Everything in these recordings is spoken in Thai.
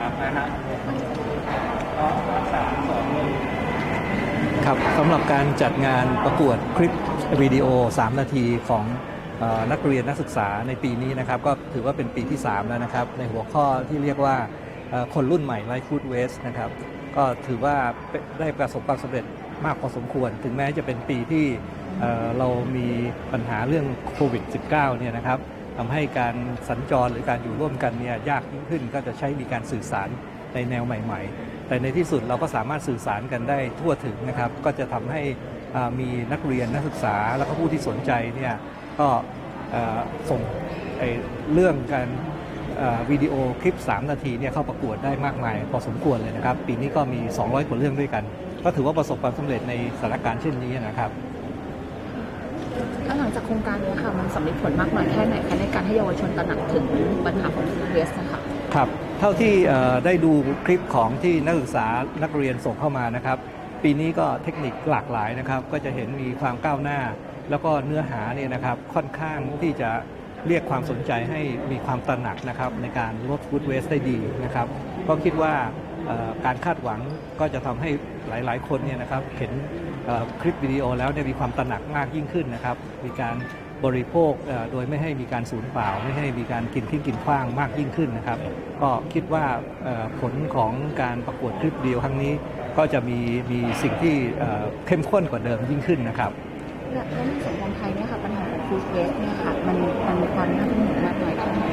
ครับนะฮะก็สามสองหนึ่งครับสำหรับการจัดงานประกวดคลิปวิดีโอ 3 นาทีของเออนักเรียนนักศึกษาในปีนี้นะครับ ก็ถือว่าเป็นปีที่ 3 แล้วนะครับ ในหัวข้อที่เรียกว่าเอ่อคนรุ่นใหม่ไ i ฟ์ฟูดเวสนะครับ ก็ถือว่าเป็นได้ประสบความสำเร็จมากพอสมควร ถึงแม้จะเป็นปีที่เอ่อเรามีปัญหาเรื่องโควิด -19 เนี่ยนะครับ ทำให้การสัญจรหรือการอยู่ร่วมกันเนี่ยยากยิ่งขึ้นก็จะใช้มีการสื่อสารในแนวใหม่ ๆ แต่ในที่สุดเราก็สามารถสื่อสารกันได้ทั่วถึงนะครับ ก็จะทำให้มีนักเรียนนักศึกษาแล้วก็ผู้ที่สนใจเนี่ยก็ส่งเรื่องการวิดีโอคลิป 3 นาทีเนี่ยเข้าประกวดได้มากมายพอสมควรเลยนะครับ ปีนี้ก็มี 200 กว่าเรื่องด้วยกัน ก็ถือว่าประสบความสำเร็จในสถานการณ์เช่นนี้นะครับ ถ้าหลังจากโครงการนี้ค่ะมันสำเร็จผลมากน้อยแค่ไหนคะในการให้เยาวชนตระหนักถึงปัญหาของฟูดเวสนะคะครับเท่าที่ได้ดูคลิปของที่นักศึกษานักเรียนส่งเข้ามานะครับ ปีนี้ก็เทคนิคหลากหลายนะครับ ก็จะเห็นมีความก้าวหน้า แล้วก็เนื้อหาเนี่ยนะครับค่อนข้างที่จะเรียกความสนใจให้มีความตระหนักนะครับในการลดฟูดเวสได้ดีนะครับก็คิดว่าการคาดหวังก็จะทำให้หลาย ๆ คนเนี่ยนะครับเห็น คลิปวิดีโอแล้วเนี่ยมีความตระหนักมากยิ่งขึ้นนะครับ มีการบริโภคเอ่อโดยไม่ให้มีการสูญเปล่า ไม่ให้มีการกินทิ้งกินขว้างมากยิ่งขึ้นนะครับ ก็คิดว่าเอ่อผลของการประกวดคลิปวิดีโอครั้งนี้ ก็จะมีมีสิ่งที่เอ่อเข้มข้นกว่าเดิมยิ่งขึ้นนะครับและและในสังคมไทยเนี่ยค่ะปัญหาของฟูดเวสเนี่ยค่ะมันมันมีความน่าเป็นห่วงมากน้อยแค่ไหน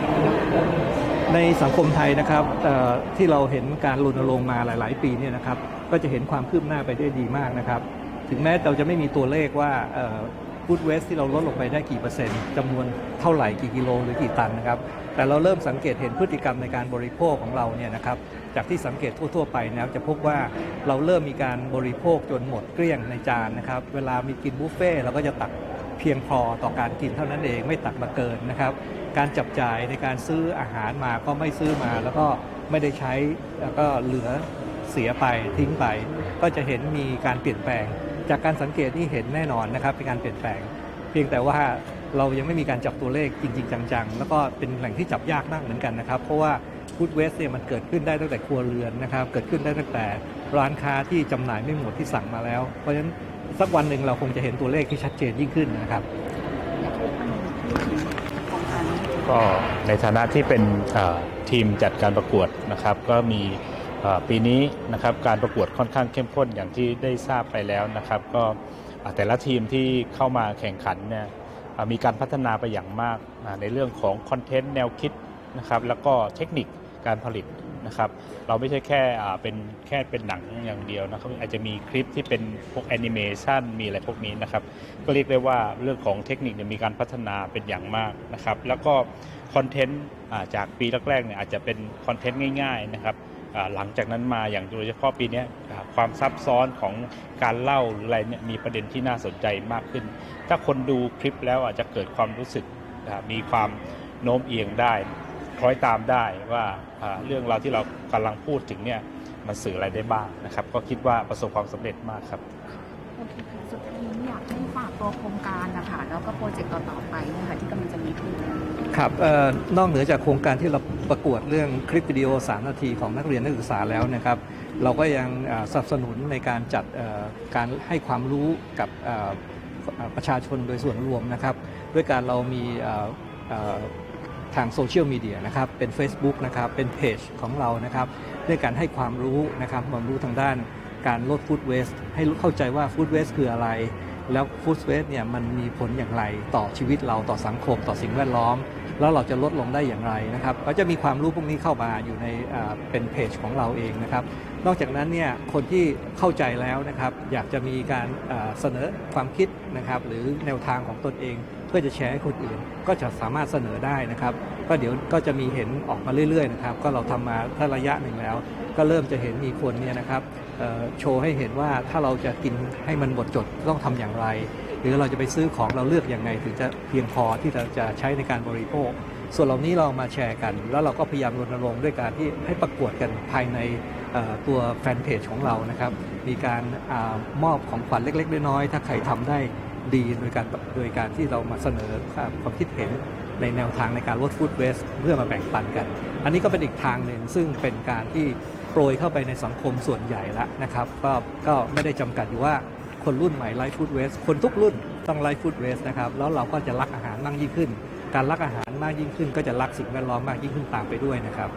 ในสังคมไทยนะครับเอ่อที่เราเห็นการรณรงค์มาหลาย ๆ ปีเนี่ยนะครับก็จะเห็นความคืบหน้าไปได้ดีมากนะครับ ถึงแม้เราจะไม่มีตัวเลขว่าฟู้ดเวสที่เราลดลงไปได้กี่เปอร์เซ็นต์จำนวนเท่าไหร่กี่กิโลหรือกี่ตันนะครับ แต่เราเริ่มสังเกตเห็นพฤติกรรมในการบริโภคของเราเนี่ยนะครับจากที่สังเกตทั่ว ๆ ไปนะครับจะพบว่าเราเริ่มมีการบริโภคจนหมดเกลี้ยงในจานนะครับ เวลามีกินบุฟเฟ่เราก็จะตักเพียงพอต่อการกินเท่านั้นเองไม่ตักมาเกินนะครับ การจับจ่ายในการซื้ออาหารมาก็ไม่ซื้อมา แล้วก็ไม่ได้ใช้แล้วก็เหลือเสียไปทิ้งไป ก็จะเห็นมีการเปลี่ยนแปลง จากการสังเกตนี่เห็นแน่นอนนะครับเป็นการเปลี่ยนแปลง เพียงแต่ว่าเรายังไม่มีการจับตัวเลขจริง ๆ จังๆ แล้วก็เป็นแหล่งที่จับยากมากเหมือนกันนะครับ เพราะว่าฟู้ดเวสเนี่ยมันเกิดขึ้นได้ตั้งแต่ครัวเรือนนะครับ เกิดขึ้นได้ตั้งแต่ร้านค้าที่จำหน่ายไม่หมดที่สั่งมาแล้ว เพราะฉะนั้นสักวันหนึ่งเราคงจะเห็นตัวเลขที่ชัดเจนยิ่งขึ้นนะครับก็ในฐานะที่เป็นทีมจัดการประกวดนะครับ ก็มี ปีนี้นะครับการประกวดค่อนข้างเข้มข้นอย่างที่ได้ทราบไปแล้วนะครับ ก็แต่ละทีมที่เข้ามาแข่งขันเนี่ยมีการพัฒนาไปอย่างมากในเรื่องของคอนเทนต์แนวคิดนะครับแล้วก็เทคนิคการผลิตนะครับเราไม่ใช่แค่เป็นแค่เป็นหนังอย่างเดียวนะครับอาจจะมีคลิปที่เป็นพวกแอนิเมชันมีอะไรพวกนี้นะครับก็เรียกได้ว่าเรื่องของเทคนิคมีการพัฒนาเป็นอย่างมากนะครับแล้วก็คอนเทนต์จากปีแรกๆเนี่ยอาจจะเป็นคอนเทนต์ง่ายๆนะครับ หลังจากนั้นมาอย่างโดยเฉพาะปีนี้ความซับซ้อนของการเล่าหรืออะไรเนี่ยมีประเด็นที่น่าสนใจมากขึ้น ถ้าคนดูคลิปแล้วอาจจะเกิดความรู้สึกมีความโน้มเอียงได้คล้อยตามได้ว่าอ่าเรื่องราวที่เรากำลังพูดถึงเนี่ยมันสื่ออะไรได้บ้างนะครับ ก็คิดว่าประสบความสำเร็จมากครับ โอเคค่ะสุดท้ายนี้อยากให้ฝากตัวโครงการนะคะแล้วก็โปรเจกต์ต่อๆไปนะคะที่กำลังจะมีขึ้นครับออนอกเหนือจากโครงการที่เราประกวดเรื่องคลิปวิดีโอ 3 นาทีของนักเรียนนักศึกษาแล้วนะครับ เราก็ยังสนับสนุนในการจัดการให้ความรู้กับประชาชนโดยส่วนรวมนะครับ ด้วยการเรามีทางโซเชียลมีเดียนะครับ เป็น Facebook นะครับ เป็นเพจของเรานะครับ ด้วยการให้ความรู้นะครับความรู้ทางด้าน การลดฟู้ดเวสต์ให้เข้าใจว่าฟู้ดเวสต์คืออะไร แล้วฟู้ดเวสต์เนี่ยมันมีผลอย่างไรต่อชีวิตเราต่อสังคม ต่อสิ่งแวดล้อม แล้วเราจะลดลงได้อย่างไรนะครับก็จะมีความรู้พวกนี้เข้ามาอยู่ในเป็นเพจของเราเองนะครับ นอกจากนั้นเนี่ยคนที่เข้าใจแล้วนะครับ อยากจะมีการเสนอความคิดนะครับ หรือแนวทางของตนเอง เพื่อจะแชร์ให้คนอื่น ก็จะสามารถเสนอได้นะครับ ก็เดี๋ยวก็จะมีเห็นออกมาเรื่อยๆนะครับ ก็เราทำมาถ้าระยะหนึ่งแล้ว ก็เริ่มจะเห็นมีคนเนี่ยนะครับโชว์ให้เห็นว่าถ้าเราจะกินให้มันหมดจดต้องทำอย่างไร หรือเราจะไปซื้อของเราเลือกอย่างไง ถึงจะเพียงพอที่เราจะใช้ในการบริโภค ส่วนเหล่านี้เรามาแชร์กัน แล้วเราก็พยายามรณรงค์ด้วยการที่ให้ประกวดกันภายในตัวแฟนเพจของเรานะครับ มีการอมอบของขวัญเล็ก ๆ น้อยๆถ้าใครทำได้ ดีโดยการโดยการที่เรามาเสนอความคิดเห็นในแนวทางในการลดฟู้ดเวสเพื่อมาแบ่งปันกัน อันนี้ก็เป็นอีกทางหนึ่งซึ่งเป็นการที่โปรยเข้าไปในสังคมส่วนใหญ่แล้วนะครับ ก็ก็ไม่ได้จำกัดอยู่ว่าคนรุ่นใหม่ไลฟ์ฟู้ดเวสคนทุกรุ่นต้องไลฟ์ฟู้ดเวสนะครับ แล้วเราก็จะรักอาหารมากยิ่งขึ้น การรักอาหารมากยิ่งขึ้น ก็จะรักสิ่งแวดล้อมมากยิ่งขึ้นตามไปด้วยนะครับ